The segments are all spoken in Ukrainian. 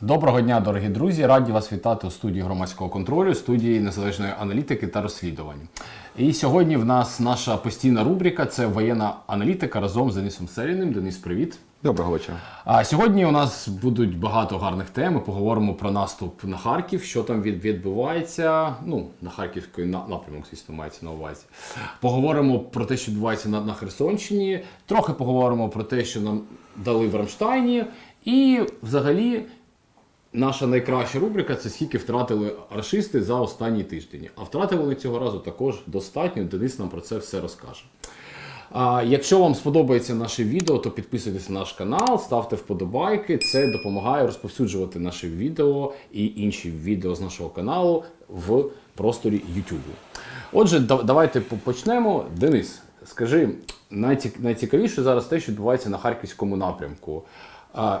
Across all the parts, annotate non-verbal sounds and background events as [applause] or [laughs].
Доброго дня, дорогі друзі! Раді вас вітати у студії громадського контролю, студії незалежної аналітики та розслідувань. І сьогодні в нас наша постійна рубрика це воєнна аналітика разом з Денисом Селіним. Денис, привіт. Доброго вечора. А сьогодні у нас будуть багато гарних тем. Ми поговоримо про наступ на Харків, що там відбувається. Ну, на Харківський на, напрямок, звісно, мається на увазі. Поговоримо про те, що відбувається на, на Херсонщині. Трохи поговоримо про те, що нам дали в Рамштайні. І взагалі. Наша найкраща рубрика це скільки втратили рашисти за останній тиждень. А втратили вони цього разу також достатньо. Денис нам про це все розкаже. А якщо вам сподобається наше відео, то підписуйтесь на наш канал, ставте вподобайки. Це допомагає розповсюджувати наше відео і інші відео з нашого каналу в просторі YouTube. Отже, да- давайте почнемо. Денис, скажи, найці- найцікавіше зараз те, що відбувається на харківському напрямку.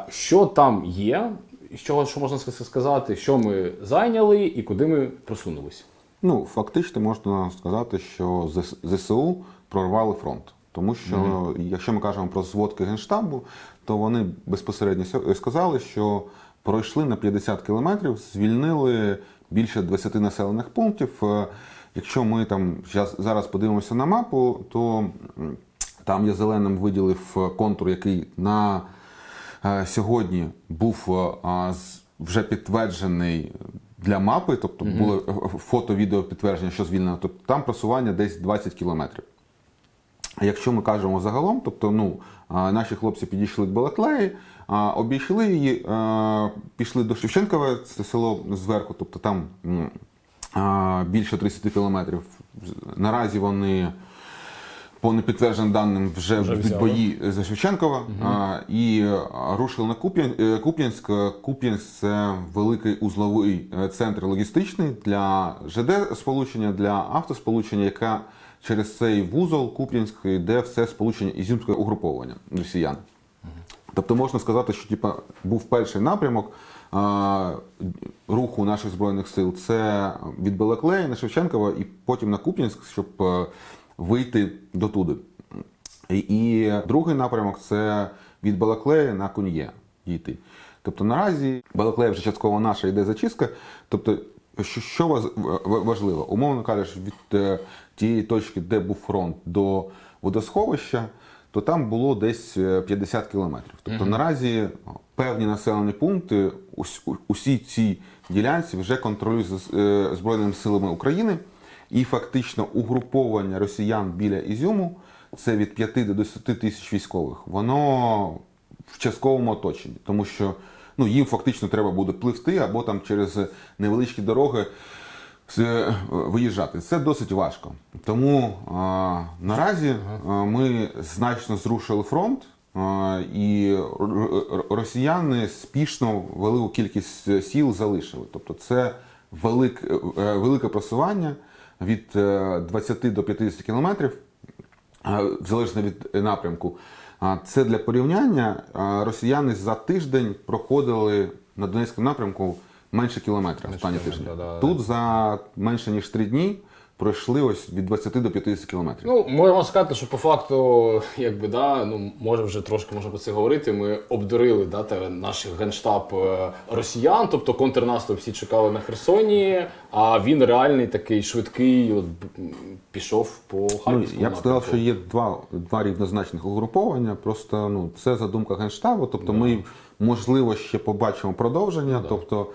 Що там є, з чого що можна сказати, що ми зайняли і куди ми просунулися? Ну, фактично можна сказати, що ЗС- ЗСУ прорвали фронт. Тому що, якщо ми кажемо про зводки Генштабу, то вони безпосередньо сказали, що пройшли на 50 кілометрів, звільнили більше 20 населених пунктів. Е, Якщо ми там зараз подивимося на мапу, то там я зеленим виділив контур, який на е, сьогодні був е, вже підтверджений для мапи, тобто було е, фото-відео підтвердження, що звільнено, тобто там просування десь 20 кілометрів. Якщо ми кажемо загалом, тобто ну, наші хлопці підійшли до Балаклеї, обійшли її, пішли до Шевченкове, це село зверху, тобто там більше 30 кілометрів. Наразі вони по непідтвердженим даним вже, Вже ведуть бої за Шевченкова. А, і рушили на е, Куп'янськ. Куп'янськ це великий узловий е, центр логістичний для ЖД сполучення, для автосполучення, яка через цей вузол Куп'янськ йде все сполучення ізюмського угруповання росіян. Тобто можна сказати, що типа, був перший напрямок руху наших збройних сил. Це від Балаклеї на Шевченкова і потім на Куп'янськ, щоб е, вийти дотуди. І, і другий напрямок це від Балаклеї на Кун'є дійти. Тобто наразі Балаклея вже частково наша йде зачистка. Тобто, що, що важливо, умовно кажучи, від е, тієї точки, де був фронт, до водосховища, то там було десь е, 50 кілометрів. Тобто наразі певні населені пункти, ус- усі ці ділянці вже контролюються з- е, Збройними силами України. І фактично угруповання росіян біля Ізюму це від 5 до 10 тисяч військових. Воно в частковому оточенні, тому що ну, їм фактично треба буде пливти або там через невеличкі дороги це, виїжджати. Це досить важко. Тому а, наразі а, ми значно зрушили фронт, і росіяни спішно велику кількість сіл залишили. Тобто це велик, е, велике просування від е, 20 до 50 кілометрів залежно від напрямку. Це для порівняння. Росіяни за тиждень проходили на Донецькому напрямку менше кілометра останні тижні. да, да. Тут за менше ніж три дні пройшли ось від 20 до 50 кілометрів. Ну, можемо сказати, що по факту, якби да, ну може вже трошки можна про це говорити. Ми обдурили да, те, наш генштаб е, росіян, тобто контрнаступ всі чекали на Херсоні, а він реальний такий швидкий, от, пішов по Ну, Харківському я б сказав, напрямку. що є два, два рівнозначних угруповання. Просто ну, це задумка Генштабу. Тобто ми, можливо, ще побачимо продовження. Тобто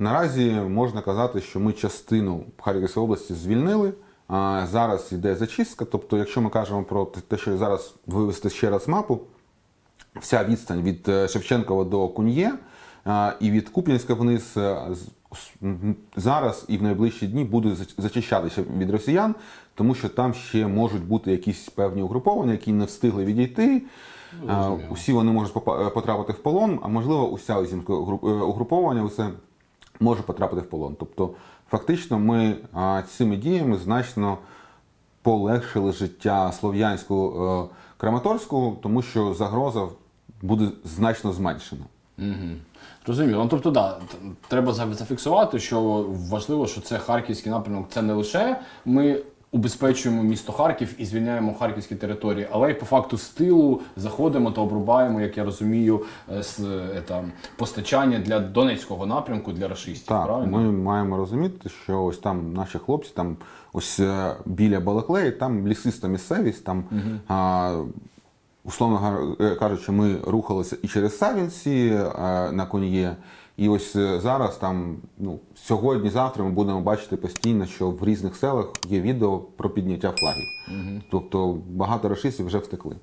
наразі можна казати, що ми частину Харківської області звільнили. А зараз йде зачистка. Тобто, якщо ми кажемо про те, що зараз вивести ще раз мапу, вся відстань від е, Шевченкова до Кун'є е, і від Куп'янська вниз е, зараз і в найближчі дні буде зачищатися від росіян, тому що там ще можуть бути якісь певні угруповання, які не встигли відійти. Е, Усі вони можуть потрапити в полон, а можливо, уся е, угруповання усе може потрапити в полон. Тобто, фактично, ми е, цими діями значно полегшили життя слов'янського Краматорську, Краматорського, тому що загроза буде значно зменшена. Розумію. Ну тобто, да, треба зафіксувати, що важливо, що це харківський напрямок. Це не лише ми убезпечуємо місто Харків і звільняємо харківські території, але й по факту з тилу заходимо та обрубаємо, як я розумію, е, с- е, постачання для Донецького напрямку для рашистів. Так, правильно? ми маємо розуміти, що ось там наші хлопці, там ось е, біля Балаклеї, там лісиста місцевість, там а, условно е, кажучи, ми рухалися і через Савінці е, на Кон'є. І ось е, зараз там, ну, сьогодні-завтра ми будемо бачити постійно, що в різних селах є відео про підняття флагів. Тобто багато рашистів вже втекли.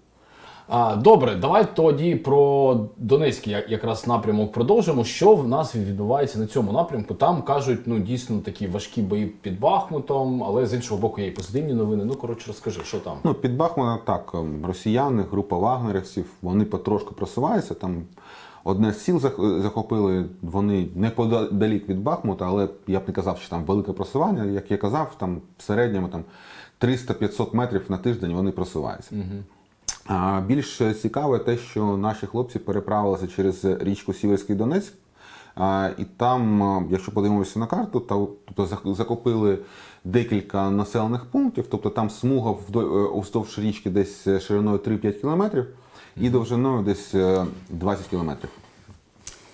А, добре, давай тоді про Донецький якраз напрямок продовжимо. Що в нас відбувається на цьому напрямку? Там кажуть, ну дійсно такі важкі бої під Бахмутом, але з іншого боку є і позитивні новини. Ну коротше, розкажи, що там. Ну, під Бахмутом так, ем, росіяни, група вагнерівців, вони потрошку просуваються. Там одне з сіл захопили, вони неподалік від Бахмута, але я б не казав, що там велике просування. Як я казав, там в середньому там 300-500 метрів на тиждень вони просуваються. А більш цікаве те, що наші хлопці переправилися через річку Сіверський Донець. А, і там, якщо подивимося на карту, то тобто захопили декілька населених пунктів. Тобто там смуга вдо- е, річки десь е, шириною 3-5 кілометрів і довжиною десь е, 20 кілометрів.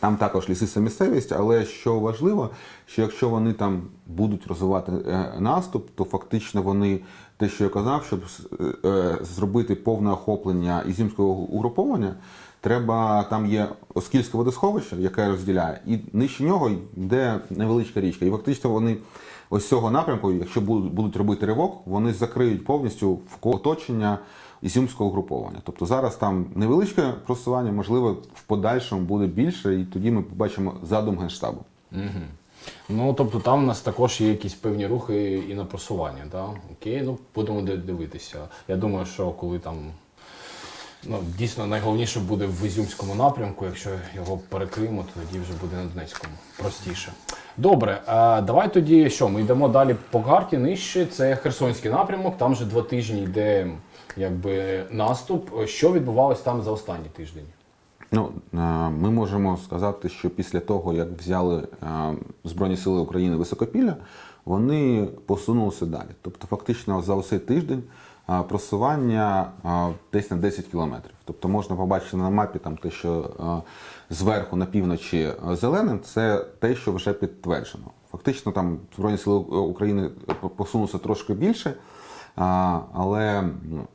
Там також лісиста місцевість, але що важливо, що якщо вони там будуть розвивати е, наступ, то фактично вони те, що я казав, щоб е, е, зробити повне охоплення ізюмського угруповання, треба там є Оскільське водосховище, яке розділяє, і нижче нього йде невеличка річка. І фактично вони ось цього напрямку, якщо будуть робити ривок, вони закриють повністю в оточення ізюмського угруповання. Тобто зараз там невеличке просування, можливо, в подальшому буде більше, і тоді ми побачимо задум генштабу. Ну тобто там у нас також є якісь певні рухи і на просування. Да? Окей, ну будемо дивитися. Я думаю, що коли там. Ну, дійсно, найголовніше буде в Ізюмському напрямку. Якщо його перекриємо, то тоді вже буде на Донецькому. Простіше. Добре, а давай тоді що? Ми йдемо далі по карті нижче. Це Херсонський напрямок. Там вже два тижні йде якби наступ. Що відбувалось там за останній тиждень? Ну, е, ми можемо сказати, що після того, як взяли е, Збройні Сили України Високопілля, вони посунулися далі. Тобто, фактично, за цей тиждень просування десь на 10 кілометрів. Тобто можна побачити на мапі там те, що зверху на півночі зеленим, це те, що вже підтверджено. Фактично, там Збройні Сили України посунулися трошки більше, але ну,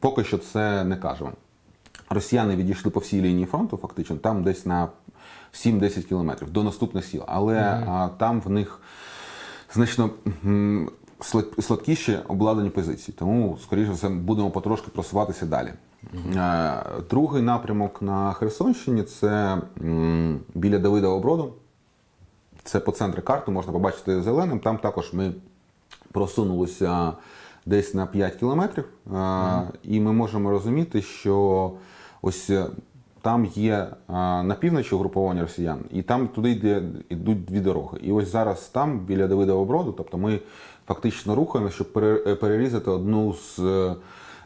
поки що це не кажемо. Росіяни відійшли по всій лінії фронту, фактично, там десь на 7-10 кілометрів до наступних сіл. Але а, там в них значно сладкіші обладнані позиції. Тому, скоріше за все, будемо потрошки просуватися далі. Е, Другий напрямок на Херсонщині це біля Давидова Броду. Це по центру карти, можна побачити зеленим. Там також ми просунулися десь на 5 кілометрів. Е, І ми можемо розуміти, що ось е, там є е, на півночі угруповання росіян, і там туди йде, йдуть дві дороги. І ось зараз там, біля Давидова Броду, тобто ми фактично рухаємося, щоб е, перерізати одну з е,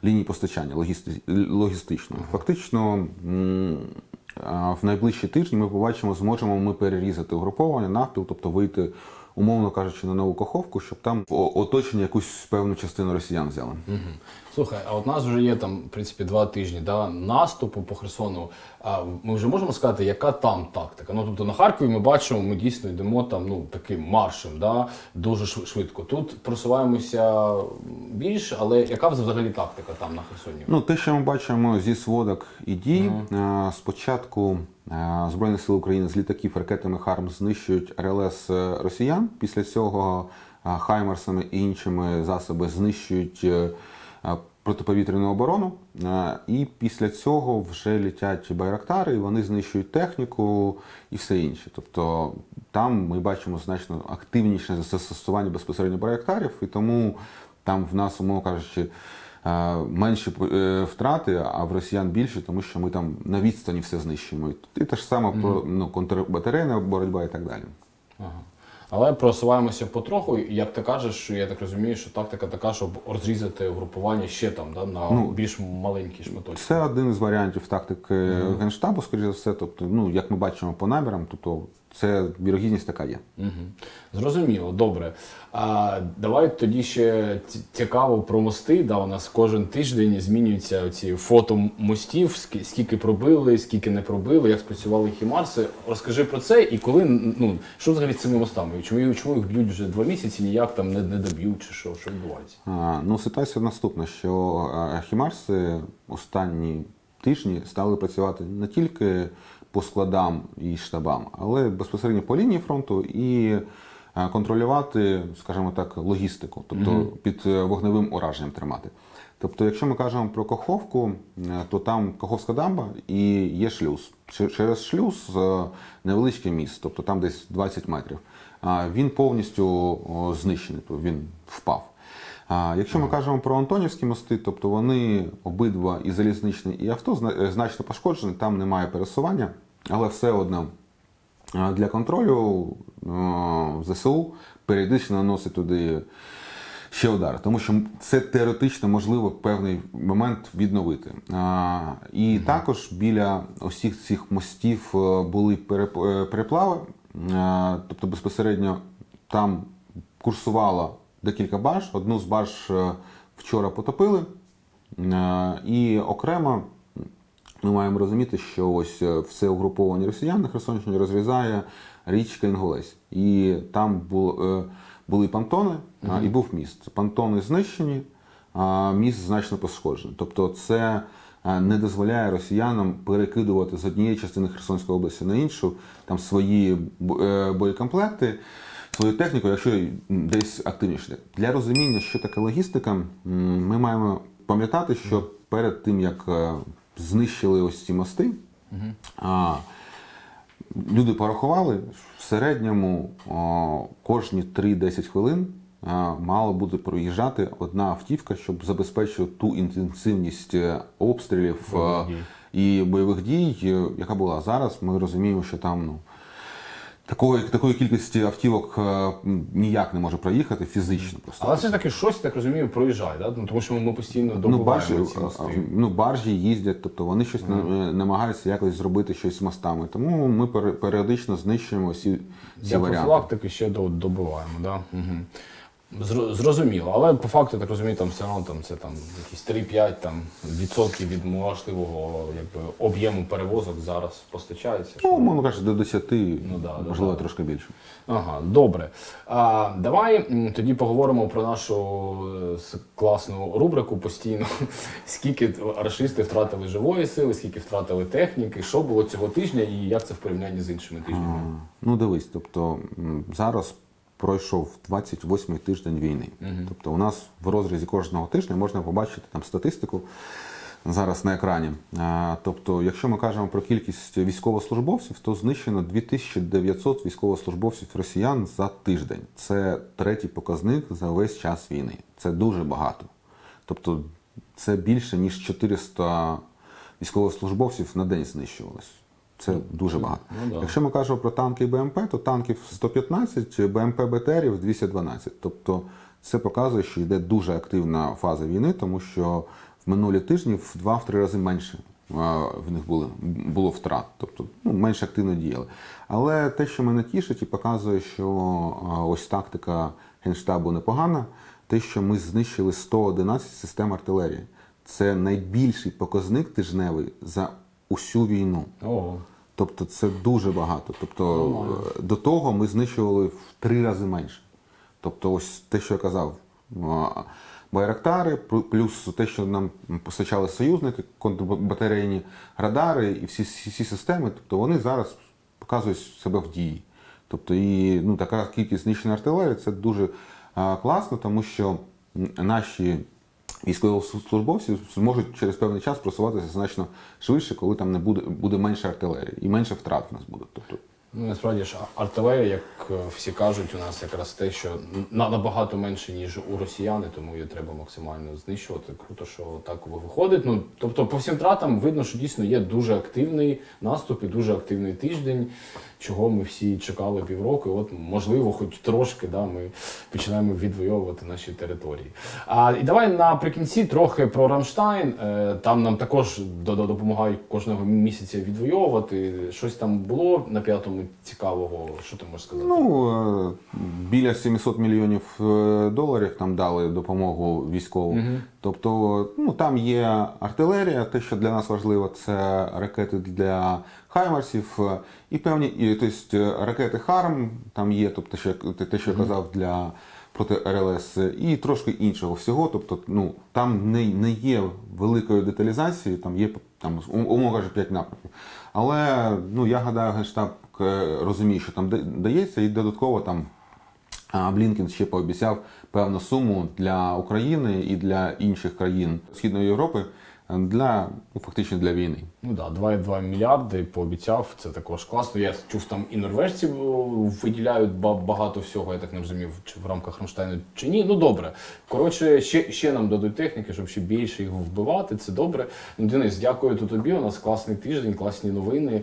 ліній постачання логісти- логістичної. Фактично. В найближчі тижні ми побачимо, зможемо ми перерізати угруповання навпіл, тобто вийти, умовно кажучи, на нову каховку, щоб там оточення якусь певну частину росіян взяли. Слухай, а от нас вже є там, в принципі, два тижні да, наступу по Херсону. А ми вже можемо сказати, яка там тактика? Ну тобто на Харкові ми бачимо, ми дійсно йдемо там ну таким маршем, да, дуже швидко. Тут просуваємося більше, але яка взагалі тактика там на Херсоні? Ну, те, що ми бачимо зі сводок і дій, е, спочатку е, Збройні сили України з літаків ракетами ХАРМ знищують РЛС росіян. Після цього е, Хаймерсами і іншими засоби знищують е, е, протиповітряну оборону. Е, І після цього вже літять байрактари, і вони знищують техніку і все інше. Тобто там ми бачимо значно активніше застосування безпосередньо байрактарів, і тому там в нас, умовно кажучи, е, менші е, втрати, а в росіян більше, тому що ми там на відстані все знищуємо. І те ж саме про ну, контрбатарейна боротьба і так далі. Ага. Але просуваємося потроху, і як ти кажеш, що я так розумію, що тактика така, щоб розрізати групування ще там да, на Ну, більш маленькі шматочки. Це один із варіантів тактики генштабу, скоріше за все. Тобто, ну як ми бачимо по намірам, тобто це вірогідність така є. Угу. Зрозуміло, добре. А, давай тоді ще цікаво про мости. Да, у нас кожен тиждень змінюються ці фото мостів, скільки пробили, скільки не пробили, як спрацювали хімарси. Розкажи про це і коли ну що взагалі з цими мостами? Чому, чому їх б'ють вже два місяці, ніяк там не, не доб'ють, чи що, що відбувається? А, Ну, ситуація наступна, що Хімарси останні тижні стали працювати не тільки по складам і штабам, але безпосередньо по лінії фронту і е, контролювати, скажімо так, логістику, тобто під е, вогневим ураженням тримати. Тобто, якщо ми кажемо про Каховку, е, то там Каховська дамба і є шлюз. Через шлюз е, невеличкий міст, тобто там десь 20 метрів. Він повністю знищений, тобто він впав. Якщо ми кажемо про Антонівські мости, тобто вони обидва і залізничні, і авто значно пошкоджені, там немає пересування, але все одно для контролю е, ЗСУ періодично наносить туди ще удари, тому що це теоретично можливо певний момент відновити. І також біля усіх цих мостів е, були е, переплави, тобто безпосередньо там курсувало декілька барж. Одну з барж вчора потопили, і окремо ми маємо розуміти, що ось е, все угруповання росіян на Херсонщині розрізає річка Інгулець. І там бу- е, були понтони а, і був міст. Понтони знищені, а міст значно пошкоджений. Тобто це е, не дозволяє росіянам перекидувати з однієї частини Херсонської області на іншу там свої боєкомплекти. Свою техніку, якщо десь активніше. Для розуміння, що таке логістика, ми маємо пам'ятати, що перед тим, як знищили ось ці мости, а, люди порахували, в середньому о, кожні 3-10 хвилин мала буде проїжджати одна автівка, щоб забезпечити ту інтенсивність е, обстрілів е, Бойових дій. і бойових дій, е, яка була зараз. Ми розуміємо, що там ну. Такої, такої кількості автівок е, ніяк не може проїхати фізично просто. Але все ж таки щось, так розумію, проїжджає, да? ну, тому що ми постійно Ну, баржі, добуваємо ці мости. ну, баржі їздять, тобто вони щось на- е, намагаються якось зробити щось з мостами. Тому ми пере- періодично знищуємо всі ці Для варіанти. профілактики ще до- добиваємо, да? Угу. Зро- Зрозуміло, але по факту, так розумію, там все одно там, це там якісь 3-5 там, відсотків від можливого якби, об'єму перевозок зараз постачається. Ну, мовно кажучи, до 10, Ну, да, да, можливо, да. трошки більше. Ага, добре. А, давай тоді поговоримо про нашу е, класну рубрику постійно. [laughs] Скільки рашисти втратили живої сили, скільки втратили техніки, що було цього тижня і як це в порівнянні з іншими тижнями? А, Ну, дивись, тобто зараз пройшов 28-й тиждень війни. Тобто у нас в розрізі кожного тижня можна побачити там статистику зараз на екрані. Тобто, якщо ми кажемо про кількість військовослужбовців, то знищено 2900 військовослужбовців росіян за тиждень. Це третій показник за весь час війни. Це дуже багато. Тобто, це більше ніж 400 військовослужбовців на день знищувалось. Це дуже багато. Ну, да. Якщо ми кажемо про танки і БМП, то танків 115, БМП БТРів 212. Тобто це показує, що йде дуже активна фаза війни, тому що в минулі тижні в два-три рази менше в них були, було втрат, тобто ну, менш активно діяли. Але те, що мене тішить і показує, що ось тактика Генштабу непогана, те, що ми знищили 111 систем артилерії. Це найбільший показник тижневий за усю війну. Ого. Тобто це дуже багато. Тобто Нормально. е, до того ми знищували в три рази менше. Тобто, ось те, що я казав, байрактари, плюс те, що нам постачали союзники, контрбатарейні радари і всі, всі, всі системи, тобто вони зараз показують себе в дії. Тобто, і ну, така кількість знищеної артилерії це дуже а, класно, тому що наші військовослужбовці зможуть через певний час просуватися значно швидше, коли там не буде, буде менше артилерії і менше втрат в нас буде. Тобто, Ну, насправді ж артилерія, як е, всі кажуть, у нас якраз те, що набагато менше, ніж у росіяни, тому її треба максимально знищувати. Круто, що так виходить. Ну, тобто, по всім тратам видно, що дійсно є дуже активний наступ і дуже активний тиждень. Чого ми всі чекали півроку. От можливо, хоч трошки, да, ми починаємо відвоювати наші території. А і давай наприкінці трохи про Рамштайн. Е, Там нам також до- до- допомагають кожного місяця відвоювати. Щось там було на п'ятому цікавого. Що ти можеш сказати? Ну, е, біля 700 мільйонів е, доларів нам дали допомогу військову. Тобто, ну там є артилерія, те, що для нас важливо, це ракети для хаймарсів е, і певні і, тобто, ракети Харм там є, тобто, що, те- що я казав для проти РЛС, і трошки іншого всього. Тобто, ну там не, не є великої деталізації, там є там, ум- умовно кажучи, 5 напрямків. Але ну я гадаю, генштаб е, розуміє, що там дається, і додатково там а Блінкен ще пообіцяв певну суму для України і для інших країн Східної Європи для ну, фактично для війни. Ну да, 2,2 мільярди пообіцяв. Це також класно. Я чув, там і норвежці виділяють багато всього. Я так не розумів, чи в рамках Рамштайну чи ні. Ну добре. Коротше, ще, ще нам дадуть техніки, щоб ще більше його вбивати. Це добре. Ну, Денис, дякую тут тобі. У нас класний тиждень, класні новини.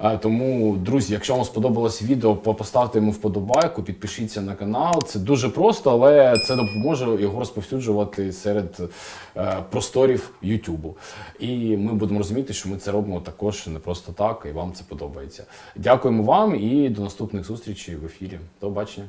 Е, Тому, друзі, якщо вам сподобалось відео, поставте йому вподобайку, підпишіться на канал. Це дуже просто, але це допоможе його розповсюджувати серед е, просторів Ютубу. І ми будемо розуміти, що ми це робимо також не просто так, і вам це подобається. Дякуємо вам і до наступних зустрічей в ефірі. До побачення.